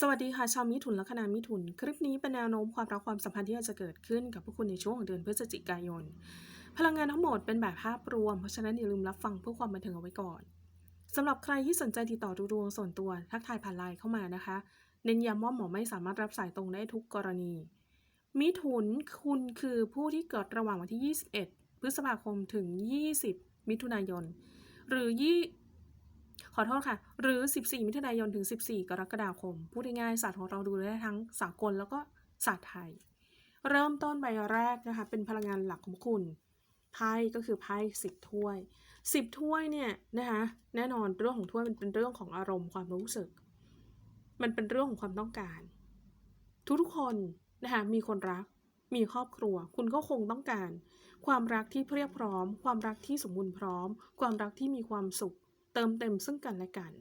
สวัสดีค่ะ ชาวมิถุนแลัคนามิถุน คลิปนี้เป็นแนวโน้มความรักความสัมพันธ์ที่อาจจะเกิดขึ้นกับพวกคุณในช่วงของเดือนพฤศจิกายน พลังงานทั้งหมดเป็นแบบภาพรวม เพราะฉะนั้นอย่าลืมรับฟังเพื่อความบันเทิงเอาไว้ก่อนสำหรับใครที่สนใจติดต่อดูดวงส่วนตัวทักทายผ่านไลน์เข้ามานะคะ เน้นย้ำว่าหมอไม่สามารถรับสายตรงได้ทุกกรณี มิถุนคุณคือผู้ที่เกิดระหว่างวันที่ 21 พฤษภาคมถึง 20 มิถุนายน หรือ ขอโทษค่ะ หรือ 14 มิถุนายนถึง 14 กรกฎาคม พูดง่ายๆศาสตร์ของเราดูได้ทั้งสากลแล้วก็ศาสตร์ไทย เริ่มต้นใบแรกนะคะ เป็นพลังงานหลักของคุณไพ่ก็คือไพ่สิบถ้วยสิบถ้วยเนี่ยนะคะแน่นอนเรื่องของถ้วยมันเป็นเรื่องของอารมณ์ความรู้สึก มันเป็นเรื่องของความต้องการ ทุกๆคนนะคะมีคนรัก มีครอบครัว คุณก็คงต้องการ ความรักที่เพียบพร้อม ความรักที่สมบูรณ์พร้อม ความรักที่มีความสุข เติมเต็มซึ่งกันและกัน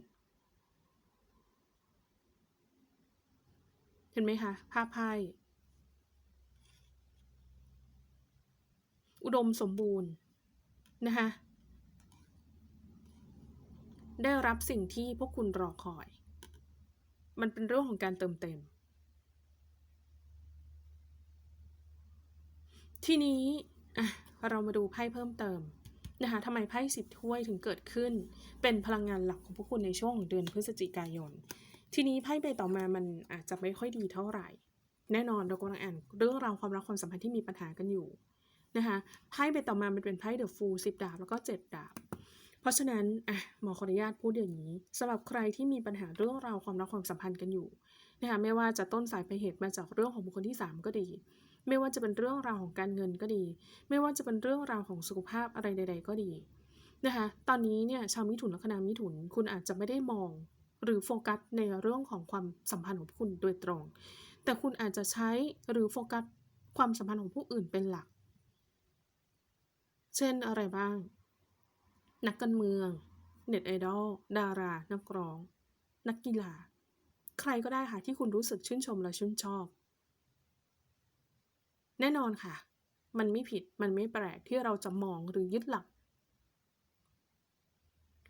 เห็นไหมคะภาพไพ่อุดมสมบูรณ์นะคะได้รับสิ่งที่พวกคุณรอคอย มันเป็นเรื่องของการเติมเต็ม ทีนี้เรามาดูไพ่เพิ่มเติม นะคะทำไมไพ่สิบถ้วยถึงเกิดขึ้น เป็นพลังงานหลักของพวกคุณในช่วงเดือนพฤศจิกายน ทีนี้ไพ่ใบต่อมามันอาจจะไม่ค่อยดีเท่าไหร่ แน่นอนเรากำลังอ่านเรื่องราวความรักความสัมพันธ์ที่มีปัญหากันอยู่นะคะไพ่ใบต่อมามันเป็นไพ่เดอะฟูลสิบดาบแล้วก็เจ็ดดาบ เพราะฉะนั้นอะหมอขออนุญาตพูดอย่างนี้สำหรับใครที่มีปัญหาเรื่องราวความรักความสัมพันธ์กันอยู่นะคะไม่ว่าจะต้นสายไปเหตุมาจากเรื่องของบุคคลที่ 3 ก็ดี ไม่ว่าจะเป็นเรื่องราวของการเงินก็ดี ไม่ว่าจะเป็นเรื่องราวของสุขภาพอะไรใด ๆ ก็ดีนะคะตอนนี้เนี่ยชาวมิถุนลัคนามิถุนคุณอาจจะไม่ได้มองหรือโฟกัสในเรื่องของความสัมพันธ์ของคุณโดยตรง แต่คุณอาจจะใช้หรือโฟกัสความสัมพันธ์ของผู้อื่นเป็นหลัก เช่นอะไรบ้าง นักการเมือง เน็ตไอดอล ดารา นักร้อง นักกีฬา ใครก็ได้ค่ะที่คุณรู้สึกชื่นชมและชื่นชอบ แน่นอนค่ะ มันไม่ผิดมันไม่แปลกที่เราจะมองหรือยึดหลัก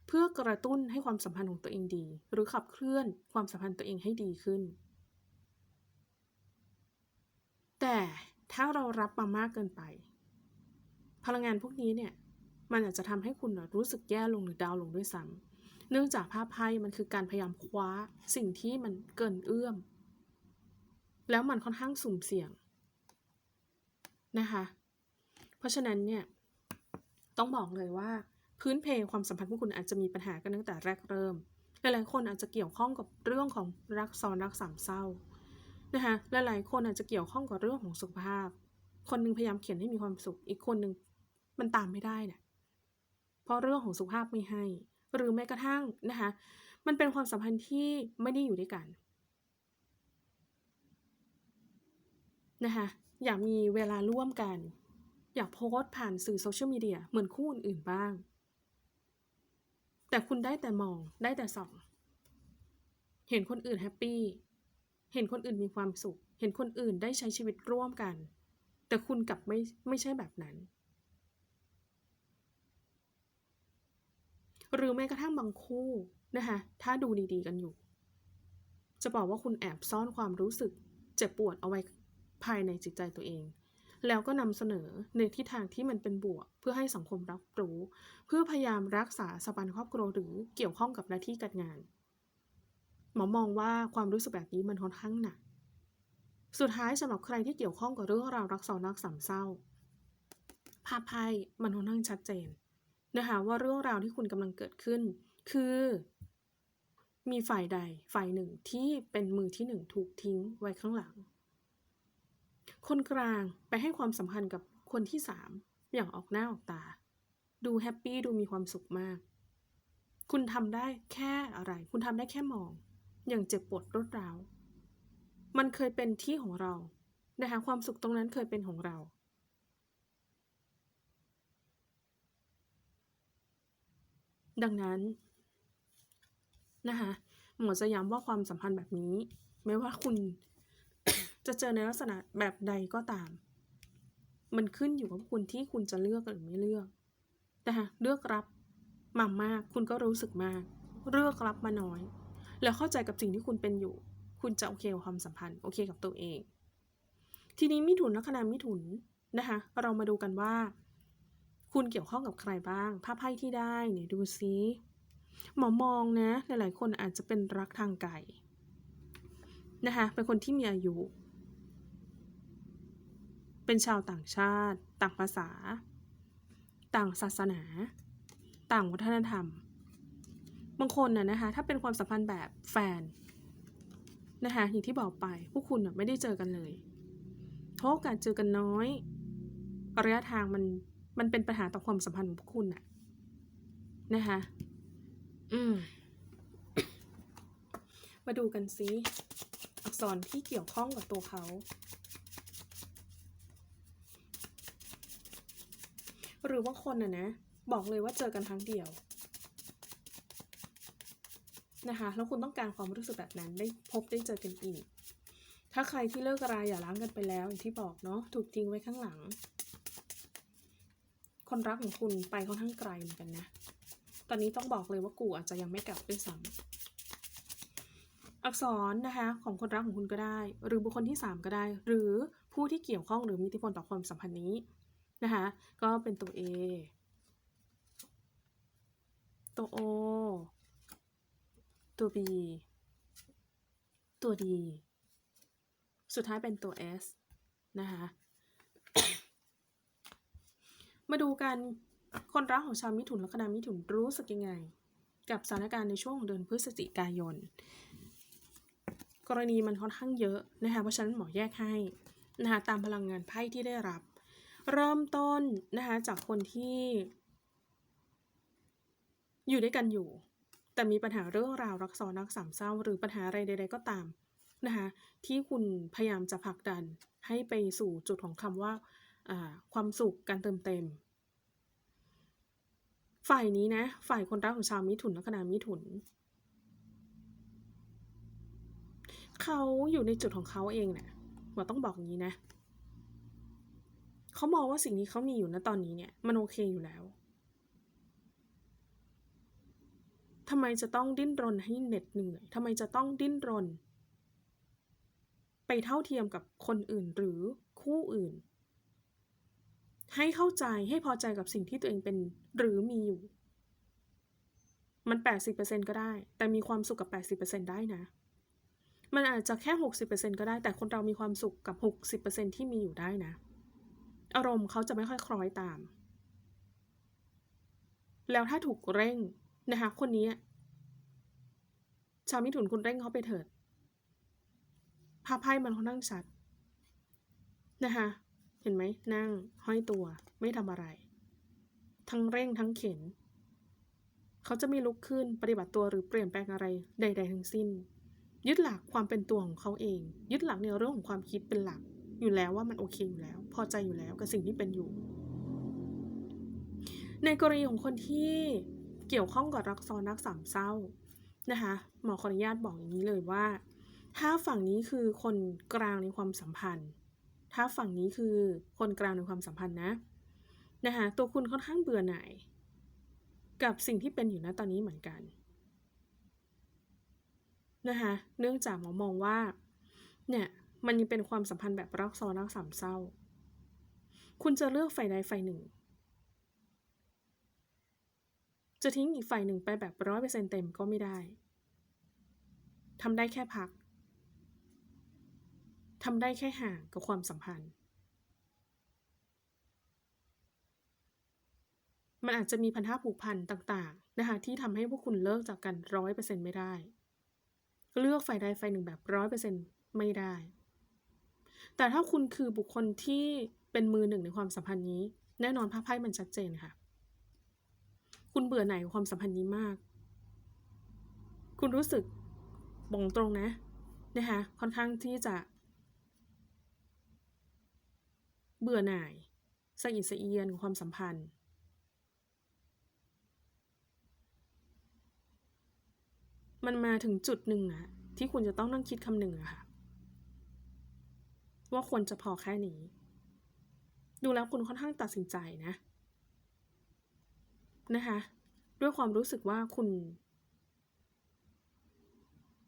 เพื่อกระตุ้นให้ความสัมพันธ์ของตัวเองดี หรือขับเคลื่อนความสัมพันธ์ตัวเองให้ดีขึ้น แต่ถ้าเรารับมามากเกินไป พลังงานพวกนี้เนี่ยมันอาจจะทำให้คุณรู้สึกแย่ลงหรือดาวลงด้วยซ้ำเนื่องจากภาพไพ่มันคือการพยายามคว้าสิ่งที่มันเกินเอื้อม แล้วมันค่อนข้างสุ่มเสี่ยง นะคะ เพราะฉะนั้นเนี่ยต้องบอกเลยว่าพื้นเพความสัมพันธ์พวกคุณอาจจะมีปัญหากันตั้งแต่แรกเริ่ม หลายๆคนอาจจะเกี่ยวข้องกับเรื่องของรักซ้อนรักสามเศร้านะคะหลายๆคนอาจจะเกี่ยวข้องกับเรื่องของสุขภาพ คนหนึงพยายามเขียนให้มีความสุข อีกคนหนึ่งมันตามไม่ได้เนี่ยเพราะเรื่องของสุขภาพไม่ให้ หรือแม้กระทั่งนะคะมันเป็นความสัมพันธ์ที่ไม่ได้อยู่ด้วยกันนะคะ อยากมีเวลาร่วมกัน อยากโพสต์ผ่านสื่อโซเชียลมีเดียเหมือนคู่อื่นๆบ้าง แต่คุณได้แต่มองได้แต่ส่อง เห็นคนอื่นแฮปปี้ เห็นคนอื่นมีความสุข เห็นคนอื่นได้ใช้ชีวิตร่วมกัน แต่คุณกลับไม่ไม่ใช่แบบนั้น หรือแม้กระทั่งบางคู่นะคะถ้าดูดีๆกันอยู่ จะบอกว่าคุณแอบซ่อนความรู้สึก เจ็บปวดเอาไว้ ภายในจิตใจตัวเอง แล้วก็นำเสนอในทิศทางที่มันเป็นบวก เพื่อให้สังคมรับรู้ เพื่อพยายามรักษาสปันครอบครัวหรือเกี่ยวข้องกับหน้าที่การงาน หมอมองว่าความรู้สึกแบบนี้มันค่อนข้างหนัก สุดท้ายสำหรับใครที่เกี่ยวข้องกับเรื่องราวรักซ้อนรักสามเศร้า ภาพไพ่มันค่อนข้างชัดเจนนะคะว่าเรื่องราวที่คุณกำลังเกิดขึ้น คือมีฝ่ายใดฝ่ายหนึ่งที่เป็นมือที่หนึ่งถูกทิ้งไว้ข้างหลัง คนกลางไปให้ความสำคัญกับคนที่สามอย่างออกหน้าออกตา ดูแฮปปี้ดูมีความสุขมาก คุณทำได้แค่อะไร คุณทำได้แค่มอง อย่างเจ็บปวดรวดร้าวมันเคยเป็นที่ของเรานะคะความสุขตรงนั้นเคยเป็นของเรา ดังนั้นนะคะหมอจะย้ำว่าความสัมพันธ์แบบนี้ ไม่ว่าคุณ จะเจอในลักษณะแบบใดก็ตาม มันขึ้นอยู่กับคุณที่คุณจะเลือกหรือไม่เลือกแต่หากเลือกรับมามาก คุณก็รู้สึกมาก เลือกรับมาน้อย แล้วเข้าใจกับสิ่งที่คุณเป็นอยู่ คุณจะโอเคกับความสัมพันธ์โอเคกับตัวเอง ทีนี้มิถุนลัคนามิถุนนะคะเรามาดูกันว่า คุณเกี่ยวข้องกับใครบ้างภาพไพ่ที่ได้เนี่ยดูซิหมอมองนะหลายๆ คนอาจจะเป็นรักทางไกลนะคะเป็นคนที่มีอายุ เป็นชาวต่างชาติ ต่างภาษา ต่างศาสนา ต่างวัฒนธรรม บางคนน่ะนะคะ ถ้าเป็นความสัมพันธ์แบบแฟนนะคะอย่างที่บอกไปพวกคุณนะไม่ได้เจอกันเลยเพราะโอกาสเจอกันน้อยระยะทางมันมันเป็นปัญหาต่อความสัมพันธ์ของพวกคุณน่ะนะคะ อืมมาดูกันซิอักษรที่เกี่ยวข้องกับตัวเขา หรือว่าคนน่ะนะ บอกเลยว่าเจอกันครั้งเดียวนะคะแล้วคุณต้องการความรู้สึกแบบนั้นได้พบได้เจอกันอีก ถ้าใครที่เลิกราอย่าล้างกันไปแล้วอย่างที่บอกเนาะถูกทิ้งไว้ข้างหลัง คนรักของคุณไปค่อนข้างไกลเหมือนกันนะตอนนี้ต้องบอกเลยว่ากูอาจจะยังไม่กลับด้วยซ้ำอักษรนะคะของคนรักของคุณก็ได้ หรือบุคคลที่ 3 ก็ได้ หรือผู้ที่เกี่ยวข้องหรือมีอิทธิพลต่อความสัมพันธ์นี้ นะคะ ก็เป็นตัว A ตัว O ตัว B ตัว D สุดท้ายเป็นตัว S นะคะ มาดูกันคนรักของชาวมิถุนแลัคนามิถุนรู้สึกยังไง กับสถานการณ์ในช่วงของเดือนพฤศจิกายน กรณีมันค่อนข้างเยอะนะคะเพราะฉะนั้นหมอแยกให้นะคะตามพลังงานไพ่ที่ได้รับ เริ่มต้นนะคะจากคนที่ อยู่ด้วยกันอยู่ แต่มีปัญหาเรื่องราวรักซ้อนรักสามเศร้า หรือปัญหาอะไรใดๆก็ตามนะคะที่คุณพยายามจะผลักดันให้ไปสู่จุดของคำว่าความสุขการเติมเต็ม ฝ่ายนี้นะฝ่ายคนรักของชาวมิถุนลัคนามิถุน เขาอยู่ในจุดของเขาเองเนะี่ยหมอต้องบอกอย่างนี้นะ เขามองว่าสิ่งนี้เขามีอยู่ณตอนนี้เนี่ยมันโอเคอยู่แล้วทำไมจะต้องดิ้นรนให้เหน็ดเหนื่อยทำไมจะต้องดิ้นรน ไปเท่าเทียมกับคนอื่นหรือคู่อื่น ให้เข้าใจให้พอใจกับสิ่งที่ตัวเองเป็นหรือมีอยู่ มัน 80%ก็ได้ แต่มีความสุขกับ 80%ได้นะ มันอาจจะแค่ 60%ก็ได้ แต่คนเรามีความสุขกับ 60%ที่มีอยู่ได้นะ อารมณ์เขาจะไม่ค่อยคล้อยตาม แล้วถ้าถูกเร่งนะคะ คนนี้ ชาวมิถุนคุณเร่งเขาไปเถิดภาพไพ่มันค่อนข้งชัดนะคะเห็นไหมนั่งห้อยตัวไม่ทำอะไร ทั้งเร่งทั้งเข็น เขาจะไม่ลุกขึ้นปฏิบัติตัวหรือเปลี่ยนแปลงอะไรใด ๆ ทั้งสิ้น ยึดหลักความเป็นตัวของเขาเอง ยึดหลักในเรื่องของความคิดเป็นหลัก อยู่แล้วว่ามันโอเคอยู่แล้ว พอใจอยู่แล้วกับสิ่งที่เป็นอยู่ ในกรณีของคนที่เกี่ยวข้องกับรักซ้อนรักสามเศร้านะคะหมอขออนุญาตบอกอย่างนี้เลยว่า ถ้าฝั่งนี้คือคนกลางในความสัมพันธ์ ถ้าฝั่งนี้คือคนกลางในความสัมพันธ์นะนะคะตัวคุณค่อนข้างเบื่อหน่าย กับสิ่งที่เป็นอยู่นะตอนนี้เหมือนกันนะคะเนื่องจากหมอมองว่าเนี่ย มันยังเป็นความสัมพันธ์แบบรักซ้อนรักสามเศร้า คุณจะเลือกฝ่ายใดฝ่ายหนึ่ง จะทิ้งอีกฝ่ายหนึ่งไปแบบร้อยเปอร์เซ็นเต็มก็ไม่ได้ทำได้แค่พักทำได้แค่ห่างกับความสัมพันธ์ มันอาจจะมีพันธะผูกพันต่างๆนะคะที่ทำให้พวกคุณเลิกจากกันร้อยเปอร์เซ็นต์ไม่ได้ เลือกฝ่ายใดฝ่ายหนึ่งแบบร้อยเปอร์เซ็นต์ไม่ได้ แต่ถ้าคุณคือบุคคลที่เป็นมือหนึ่งในความสัมพันธ์นี้ แน่นอนภาพไพ่มันชัดเจนค่ะ คุณเบื่อไหนความสัมพันธ์นี้มาก คุณรู้สึกบ่งตรงนะนะคะค่อนข้างที่จะ เบื่อหน่ายสะอิดสะเอียนความสัมพันธ์มันมาถึงจุดหนึ่งอะที่คุณจะต้องนั่งคิดคำหนึ่งอะค่ะ ว่าควรจะพอแค่นี้ ดูแล้วคุณค่อนข้างตัดสินใจนะนะคะด้วยความรู้สึกว่าคุณ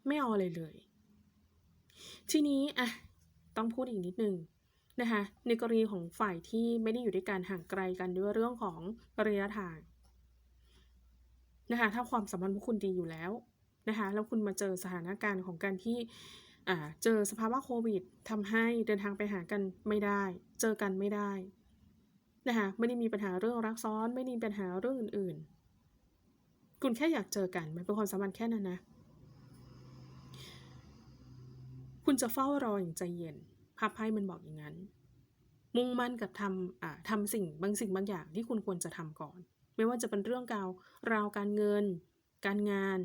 ไม่เอาอะไรเลย ทีนี้อะต้องพูดอีกนิดนึงนะคะในกรณีของฝ่ายที่ไม่ได้อยู่ด้วยกันห่างไกลกันด้วยเรื่องของระยะทางนะคะถ้าความสัมพันธ์พวกคุณดีอยู่แล้วนะคะแล้วคุณมาเจอสถานการณ์ของการที่ อ่าเจอสภาวะโควิดทำให้เดินทางไปหากันไม่ได้ เจอกันไม่ได้นะคะไม่ได้มีปัญหาเรื่องรักซ้อน ไม่ได้มีปัญหาเรื่องอื่นๆ คุณแค่อยากเจอกันมันเป็นความสัมพันธ์แค่นั้นนะ คุณจะเฝ้ารออย่างใจเย็นภาพไพ่มันบอกอย่างนั้น มุ่งมั่นกับทำอ่าทำสิ่งบางสิ่งบางอย่างที่คุณควรจะทำก่อน ไม่ว่าจะเป็นเรื่องกาวราวการเงิน การงาน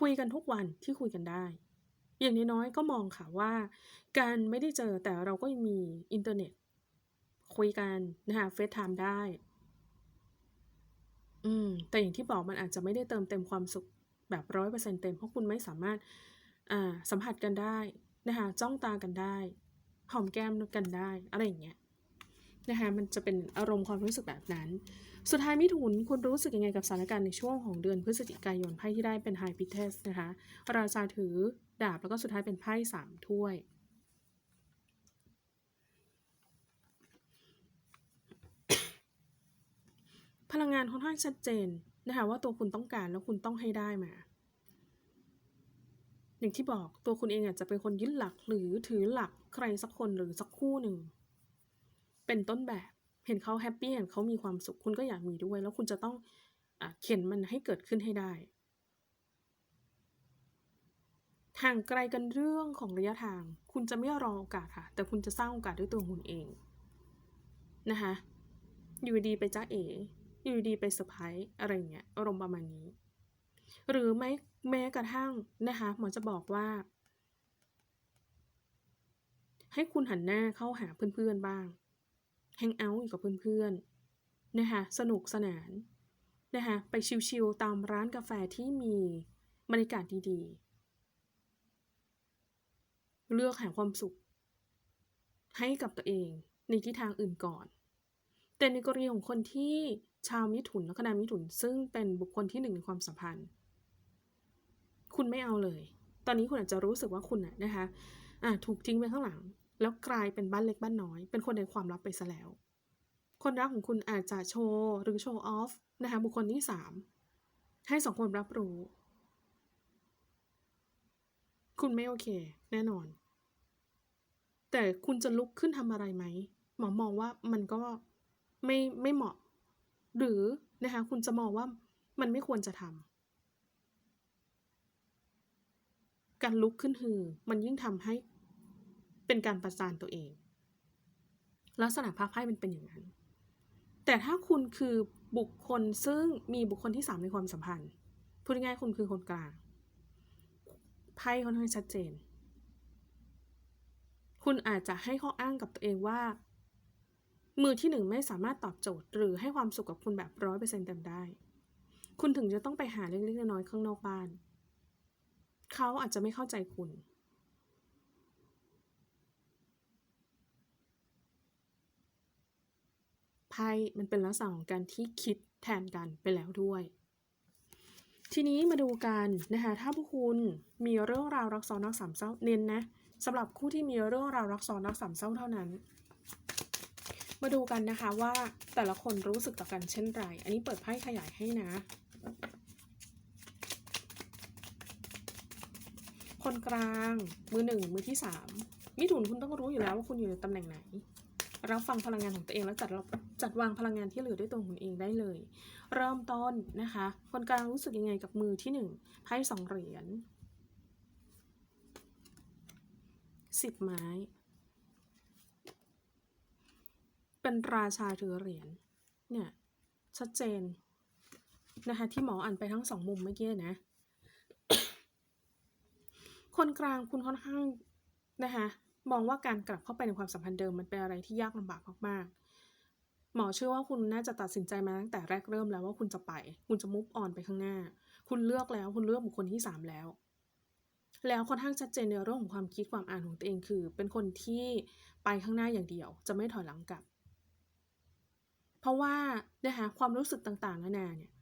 คุยกันทุกวันที่คุยกันได้ อย่างน้อยๆก็มองค่ะว่า การไม่ได้เจอแต่เราก็ยังมีอินเทอร์เน็ต คุยกันนะคะเฟซไทม์ได้ อืม แต่อย่างที่บอกมันอาจจะไม่ได้เติมเต็มความสุขแบบร้อยเปอร์เซ็นต์เต็มเพราะคุณไม่สามารถอ่าสัมผัสกันได้นะคะจ้องตากันได้หอมแก้มกันได้ อะไรอย่างเงี้ยนะคะมันจะเป็นอารมณ์ความรู้สึกแบบนั้น สุดท้ายมิถุนคุณรู้สึกยังไงกับสถานการณ์ในช่วงของเดือนพฤศจิกายนไพ่ที่ได้เป็นไฮพิเทสนะคะราชาถือดาบแล้วก็สุดท้ายเป็นไพ่สามถ้วยพลังงานค่อนข้างชัดเจนนะคะว่าตัวคุณต้องการแล้วคุณต้องให้ได้มา อย่างที่บอกตัวคุณเองอาจจะเป็นคนยึดหลักหรือถือหลักใครสักคนหรือสักคู่หนึ่ง เป็นต้นแบบ เห็นเขาแฮปปี้เห็นเขามีความสุขคุณก็อยากมีด้วย แล้วคุณจะต้องอเข็นมันให้เกิดขึ้นให้ได้ห่างไกลกันเรื่องของระยะทาง คุณจะไม่รอโอกาสค่ะ แต่คุณจะสร้างโอกาสด้วยตัวคุณเองนะคะอยู่ดีไปจ้าเออยู่ดีไปเซอร์ไพรส์อะไรเงี้ยอารมณ์ประมาณนี้ หรือแม้แม้กระทั่งนะคะหมอจะบอกว่า ให้คุณหันหน้าเข้าหาเพื่อนๆบ้าง ฮงเอาท์อยู่กับเพื่อนๆนะคะสนุกสนานนะคะไปชิลๆตามร้านกาแฟที่มีบรรยากาศดีๆ เลือกหาความสุข ให้กับตัวเองในทิศทางอื่นก่อน แต่ในกรณีของคนที่ชาวมิถุนและคณะมิถุนซึ่งเป็นบุคคลที่หนึ่งในความสัมพันธ์ คุณไม่เอาเลย ตอนนี้คุณอาจจะรู้สึกว่าคุณน่ะนะคะะถูกทิ้งไว้ข้างหลัง แล้วกลายเป็นบ้านเล็กบ้านน้อย เป็นคนในความลับไปซะแล้ว คนรักของคุณอาจจะโชว์หรือโชว์ออฟนะคะบุคคลที่สามให้สองคนรับรู้ คุณไม่โอเค แน่นอน แต่คุณจะลุกขึ้นทำอะไรไหมหมอมองว่ามันก็ไม่ไม่เหมาะ หรือนะคะคุณจะมองว่ามันไม่ควรจะทำการลุกขึ้นฮือ มันยิ่งทำให้ เป็นการประจานตัวเอง ลักษณะภาพไพ่มันเป็นอย่างนั้น แต่ถ้าคุณคือบุคคลซึ่งมีบุคคลที่สามในความสัมพันธ์พูดง่ายๆคุณคือคนกลางไพ่ค่อนข้างชัดเจน คุณอาจจะให้ข้ออ้างกับตัวเองว่า มือที่หนึ่งไม่สามารถตอบโจทย์ หรือให้ความสุขกับคุณแบบร้อยเปอร์เซ็นต์เต็มได้ คุณถึงจะต้องไปหาเล็กๆน้อยๆข้างนอกบ้าน เขาอาจจะไม่เข้าใจคุณ ไพ่มันเป็นลักษณะของการที่คิดแทนกันไปแล้วด้วย ทีนี้มาดูกันนะคะถ้าพวกคุณมีเรื่องราวรักซ้อนรักสามเศร้าเน้นนะสำหรับคู่ที่มีเรื่องราวรักซ้อนรักสามเศร้าเท่านั้น มาดูกันนะคะว่าแต่ละคนรู้สึกต่อกันเช่นไร อันนี้เปิดไพ่ขยายให้นะ คนกลางมือหนึ่งมือที่สามมิถุนคุณต้องรู้อยู่แล้วว่าคุณอยู่ในตำแหน่งไหน รับฟังพลังงานของตัวเองแล้วจัดจัดวางพลังงานที่เหลือด้วยตัวคุณเองได้เลย เริ่มต้นนะคะ คนกลางรู้สึกยังไงกับมือที่หนึ่งไพ่สองเหรียญสิบไม้ เป็นราชาถือเหรียญเนี่ยชัดเจนนะคะที่หมออ่านไปทั้งสองมุมเมื่อกี้นะ คนกลางคุณค่อนข้างนะคะ มองว่าการกลับเข้าไปในความสัมพันธ์เดิมมันเป็นอะไรที่ยากลำบากมากๆ หมอเชื่อว่าคุณน่าจะตัดสินใจมาตั้งแต่แรกเริ่มแล้วว่าคุณจะไป คุณจะมุฟออนไปข้างหน้า คุณเลือกแล้ว คุณเลือกบุคคลที่สามแล้ว แล้วค่อนข้างชัดเจนในเรื่องของความคิดความอ่านของตัวเองคือ เป็นคนที่ไปข้างหน้าอย่างเดียว จะไม่ถอยหลังกลับ เพราะว่านะคะความรู้สึกต่างๆนานาเนี่ย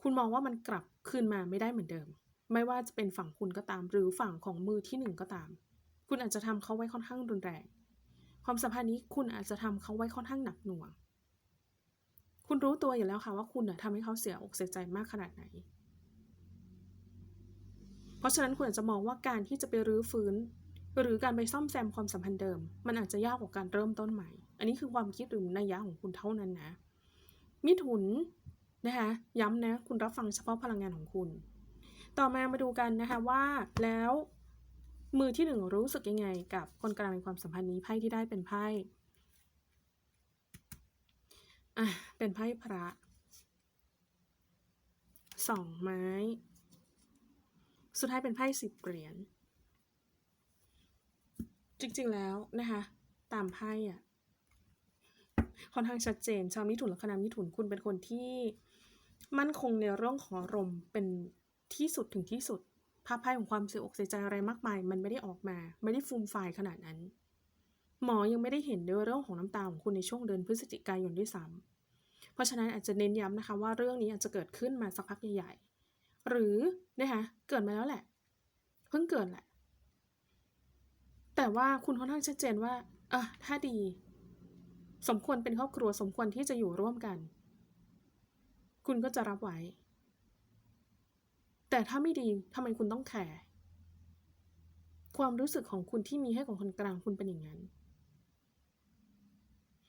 คุณมองว่ามันกลับคืนมาไม่ได้เหมือนเดิม ไม่ว่าจะเป็นฝั่งคุณก็ตาม หรือฝั่งของมือที่หนึ่งก็ตาม คุณอาจจะทำเขาไว้ค่อนข้างรุนแรง ความสัมพันธ์นี้คุณอาจจะทำเขาไว้ค่อนข้างหนักหน่วง คุณรู้ตัวอยู่แล้วค่ะว่าคุณน่ะทำให้เขาเสียอกเสียใจมากขนาดไหน เพราะฉะนั้นคุณอาจจะมองว่าการที่จะไปรื้อฟื้น หรือการไปซ่อมแซมความสัมพันธ์เดิม มันอาจจะยากกว่าการเริ่มต้นใหม่ อันนี้คือความคิดหรือนัยยะของคุณเท่านั้นนะ มิถุนนะคะย้ำนะ คุณรับฟังเฉพาะพลังงานของคุณ ต่อมามาดูกันนะคะว่าแล้ว มือที่หนึ่งรู้สึกยังไงกับคนกลางในความสัมพันธ์นี้ไพ่ที่ได้เป็นไพ่อะเป็นไพ่พระสองไม้ สุดท้ายเป็นไพ่สิบเหรียญจริงๆแล้วนะคะตามไพ่อะค่อนข้างชัดเจน ชาวมิถุนลัคนามิถุนคุณเป็นคนที่มั่นคงในเรื่องของอารมณ์เป็นที่สุดถึงที่สุด ภาพไพ่ของความเสียอกเสียใจอะไรมากมาย มันไม่ได้ออกมา ไม่ได้ฟูมฟายขนาดนั้น หมอยังไม่ได้เห็นในเรื่องของน้ำตาของคุณในช่วงเดือนพฤศจิกายนด้วยซ้ำเพราะฉะนั้นอาจจะเน้นย้ำนะคะว่าเรื่องนี้อาจจะเกิดขึ้นมาสักพักใหญ่ๆหรือนะคะเกิดมาแล้วแหละ เพิ่งเกิดแหละ แต่ว่าคุณค่อนข้างชัดเจนว่าเออถ้าดี สมควรเป็นครอบครัวสมควรที่จะอยู่ร่วมกัน คุณก็จะรับไว้ แต่ถ้าไม่ดีทำไมคุณต้องแคร์ความรู้สึกของคุณที่มีให้กับคนกลางคุณเป็นอย่างนั้น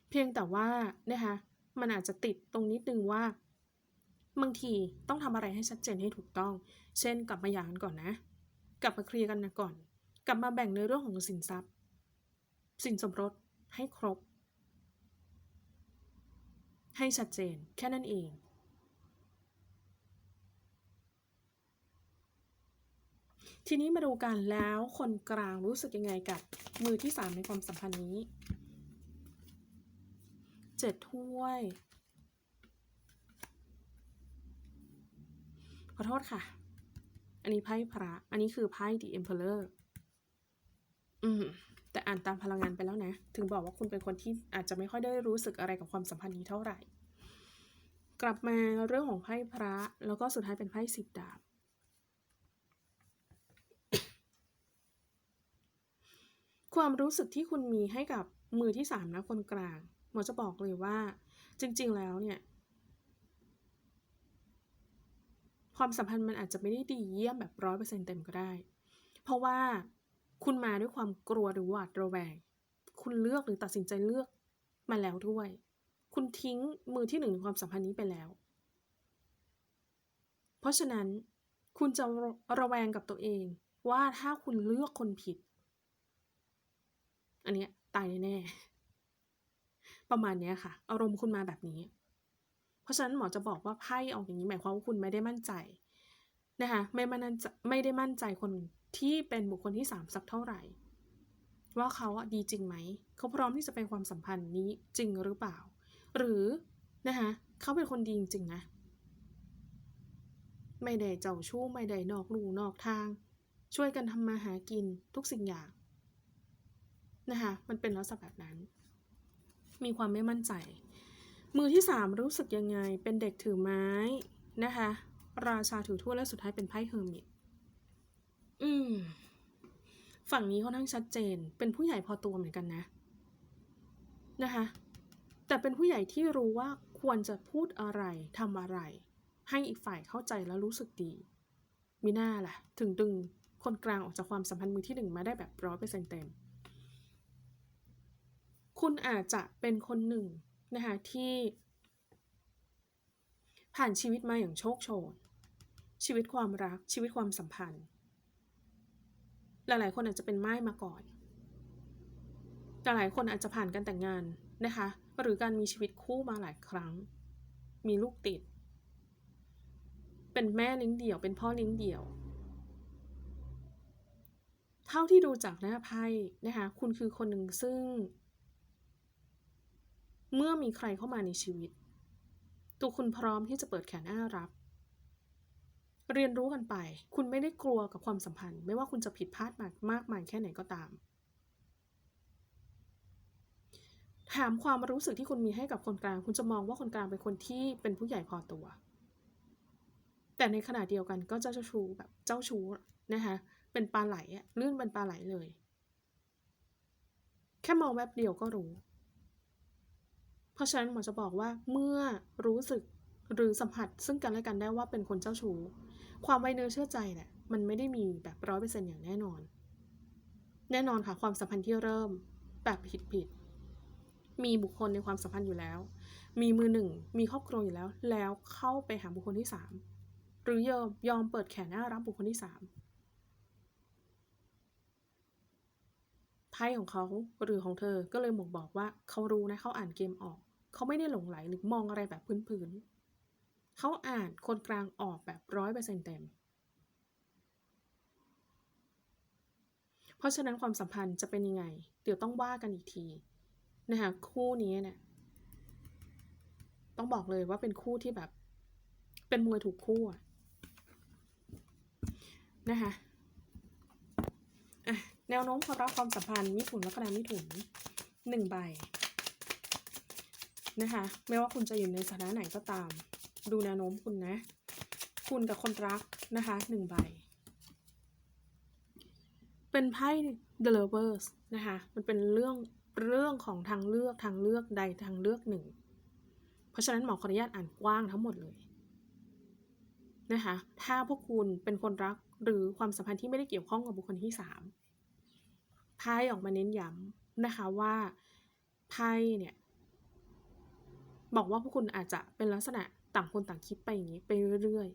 เพียงแต่ว่านะคะมันอาจจะติดตรงนิดนึงว่า บางทีต้องทำอะไรให้ชัดเจนให้ถูกต้อง เช่น กลับมาหย่ากันก่อนนะ กลับมาเคลียร์กันนะก่อน กลับมาแบ่งในเรื่องของสินทรัพย์ สินสมรสให้ครบ ให้ชัดเจนแค่นั้นเอง ทีนี้มาดูกันแล้วคนกลางรู้สึกยังไงกับมือที่สามในความสัมพันธ์นี้เจ็ดถ้วย ขอโทษค่ะ อันนี้ไพ่พระ อันนี้คือไพ่ The Emperor อืม แต่อ่านตามพลังงานไปแล้วนะ ถึงบอกว่าคุณเป็นคนที่อาจจะไม่ค่อยได้รู้สึกอะไรกับความสัมพันธ์นี้เท่าไหร่ กลับมาเรื่องของไพ่พระ แล้วก็สุดท้ายเป็นไพ่สิบดาบ ความรู้สึกที่คุณมีให้กับมือที่สามนะคนกลางหมอจะบอกเลยว่า จริง ๆ แล้วเนี่ย ความสัมพันธ์มันอาจจะไม่ได้ดีเยี่ยมแบบร้อยเปอร์เซ็นเต็มก็ได้ เพราะว่าคุณมาด้วยความกลัวหรือหวาดระแวง คุณเลือกหรือตัดสินใจเลือกมาแล้วด้วย คุณทิ้งมือที่หนึ่งความสัมพันธ์นี้ไปแล้ว เพราะฉะนั้นคุณจะระแวงกับตัวเองว่าถ้าคุณเลือกคนผิด อันเนี้ยตายแน่ๆประมาณเนี้ยค่ะ อารมณ์คุณมาแบบนี้ เพราะฉะนั้นหมอจะบอกว่าไพ่ออกอย่างนี้หมายความว่าคุณไม่ได้มั่นใจนะคะไม่มั่นใจไม่ได้มั่นใจคนที่เป็นบุคคลที่สามสักเท่าไหร่ ว่าเขาอะดีจริงไหม เขาพร้อมที่จะเป็นความสัมพันธ์นี้จริงหรือเปล่า หรือนะคะเขาเป็นคนดีจริงๆนะ ไม่ได้เจ้าชู้ไม่ได้นอกลู่นอกทาง ช่วยกันทำมาหากินทุกสิ่งอย่าง นะคะมันเป็นลักษณะแบบนั้น มีความไม่มั่นใจ มือที่สามรู้สึกยังไง เป็นเด็กถือไม้นะคะราชาถือถ้วยและสุดท้ายเป็นไพ่เฮอร์มิตอืม ฝั่งนี้ค่อนข้างชัดเจน เป็นผู้ใหญ่พอตัวเหมือนกันนะ นะคะ แต่เป็นผู้ใหญ่ที่รู้ว่าควรจะพูดอะไรทำอะไร ให้อีกฝ่ายเข้าใจแล้วรู้สึกดี มีหน้าล่ะ ถึงดึงคนกลางออกจากความสัมพันธ์มือที่หนึ่งมาได้แบบร้อยเปอร์เซ็นต์เต็ม คุณอาจจะเป็นคนหนึ่งนะคะที่ ผ่านชีวิตมาอย่างโชคโชน ชีวิตความรักชีวิตความสัมพันธ์ หลายๆ คนอาจจะเป็นไม้มาก่อนหลายๆคนอาจจะผ่านการแต่งงานนะคะ หรือการมีชีวิตคู่มาหลายครั้ง มีลูกติด เป็นแม่เลี้ยงเดี่ยว เป็นพ่อเลี้ยงเดี่ยว เท่าที่ดูจากหน้าไพ่นะคะ คุณคือคนหนึ่งซึ่ง เมื่อมีใครเข้ามาในชีวิต ตัวคุณพร้อมที่จะเปิดแขนอ้ารับ เรียนรู้กันไป คุณไม่ได้กลัวกับความสัมพันธ์ ไม่ว่าคุณจะผิดพลาดมากมากมายแค่ไหนก็ตาม ถามความรู้สึกที่คุณมีให้กับคนกลาง คุณจะมองว่าคนกลางเป็นคนที่เป็นผู้ใหญ่พอตัว แต่ในขณะเดียวกันก็เจ้าชู้แบบเจ้าชู้นะคะเป็นปลาไหลอะลื่นเป็นปลาไหลเลย แค่มองแวบเดียวก็รู้ เพราะฉะนั้นหมอจะบอกว่าเมื่อรู้สึกหรือสัมผัสซึ่งกันและกันได้ว่าเป็นคนเจ้าชู้ความไว้เนื้อเชื่อใจเนี่ยมันไม่ได้มีแบบร้อยเปอร์เซ็นต์อย่างแน่นอน แน่นอนค่ะความสัมพันธ์ที่เริ่มแบบผิดผิดมีบุคคลในความสัมพันธ์อยู่แล้ว มีมือหนึ่ง มีครอบครัวอยู่แล้ว แล้วเข้าไปหาบุคคลที่สามหรือยอมยอมเปิดแขนหน้ารับบุคคลที่สามไพ่ของเขาหรือของเธอก็เลยบ่งบอกว่าเขารู้นะเขาอ่านเกมออก เขาไม่ได้หลงไหลหรือมองอะไรแบบพื้นๆเขาอ่านคนกลางออกแบบร้อยเปอร์เซ็นต์เต็ม เพราะฉะนั้นความสัมพันธ์จะเป็นยังไง เดี๋ยวต้องว่ากันอีกทีนะคะคู่นี้เนี่ยต้องบอกเลยว่าเป็นคู่ที่แบบ เป็นมวยถูกคู่นะคะอะแนวโน้มความรักความสัมพันธ์มิถุนแลัคนามิถุนหนึ่งใบ นะคะ ไม่ว่าคุณจะอยู่ในสถานะไหนก็ตาม ดูแนวโน้มคุณนะ คุณกับคนรักนะคะหนึ่งใบ เป็นไพ่ The Lovers นะคะ มันเป็นเรื่องเรื่องของทางเลือกทางเลือกใดทางเลือกหนึ่ง เพราะฉะนั้นหมอขออนุญาตอ่านกว้างทั้งหมดเลยนะคะ ถ้าพวกคุณเป็นคนรักหรือความสัมพันธ์ที่ไม่ได้เกี่ยวข้องกับบุคคลที่สามไพ่ออกมาเน้นย้ำนะคะว่าไพ่เนี่ย บอกว่าพวกคุณอาจจะเป็นลักษณะต่างคนต่างคิดไปอย่างนี้ไปเรื่อย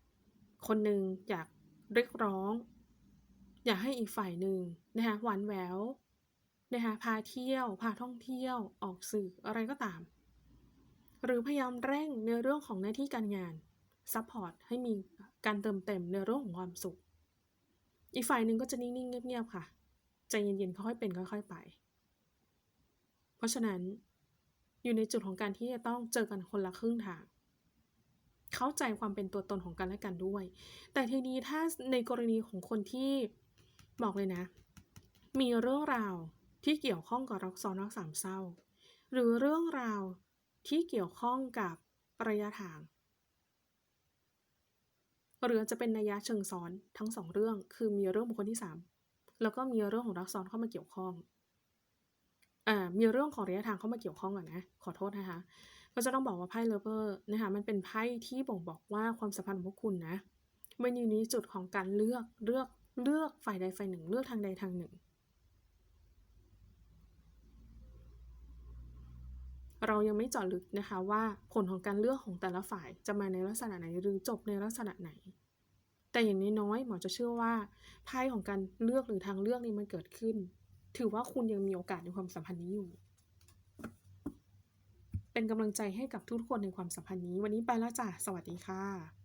ๆ คนหนึ่งอยากเรียกร้อง อยากให้อีกฝ่ายหนึ่งนะคะหวานแหววนะคะพาเที่ยว พาท่องเที่ยว ออกสื่ออะไรก็ตาม หรือพยายามเร่งในเรื่องของหน้าที่การงานซัพพอร์ตให้มีการเติมเต็มในเรื่องของความสุข อีกฝ่ายหนึ่งก็จะนิ่งๆเงียบๆค่ะ ใจเย็นๆค่อยเป็นค่อย ๆ ไป เพราะฉะนั้น อยู่ในจุดของการที่จะต้องเจอกันคนละครึ่งทาง เข้าใจความเป็นตัวตนของกันและกันด้วย แต่ทีนี้ถ้าในกรณีของคนที่บอกเลยนะ มีเรื่องราวที่เกี่ยวข้องกับรักซ้อนรักสามเศร้า หรือเรื่องราวที่เกี่ยวข้องกับระยะทางหรือจะเป็นนัยยะเชิงซ้อนทั้งสองเรื่อง คือมีเรื่องบุคคลที่สามแล้วก็มีเรื่องของรักซ้อนเข้ามาเกี่ยวข้อง อ่ามีเรื่องของระยะทางเข้ามาเกี่ยวข้องก่อนนะ ขอโทษนะคะ ก็จะต้องบอกว่าไพ่เลเวอร์นะคะมันเป็นไพ่ที่บ่งบอกว่าความสัมพันธ์ของพวกคุณนะมันอยู่ในจุดของการเลือกเลือกเลือกฝ่ายใดฝ่ายหนึ่ง เลือกทางใดทางหนึ่ง เรายังไม่เจาะลึกนะคะว่าผลของการเลือกของแต่ละฝ่ายจะมาในลักษณะไหนหรือจบในลักษณะไหน แต่อย่างน้อยๆหมอจะเชื่อว่าไพ่ของการเลือกหรือทางเลือกนี้มันเกิดขึ้น ถือว่าคุณยังมีโอกาสในความสัมพันธ์นี้อยู่ เป็นกำลังใจให้กับทุกคนในความสัมพันธ์นี้ วันนี้ไปแล้วจ้ะ สวัสดีค่ะ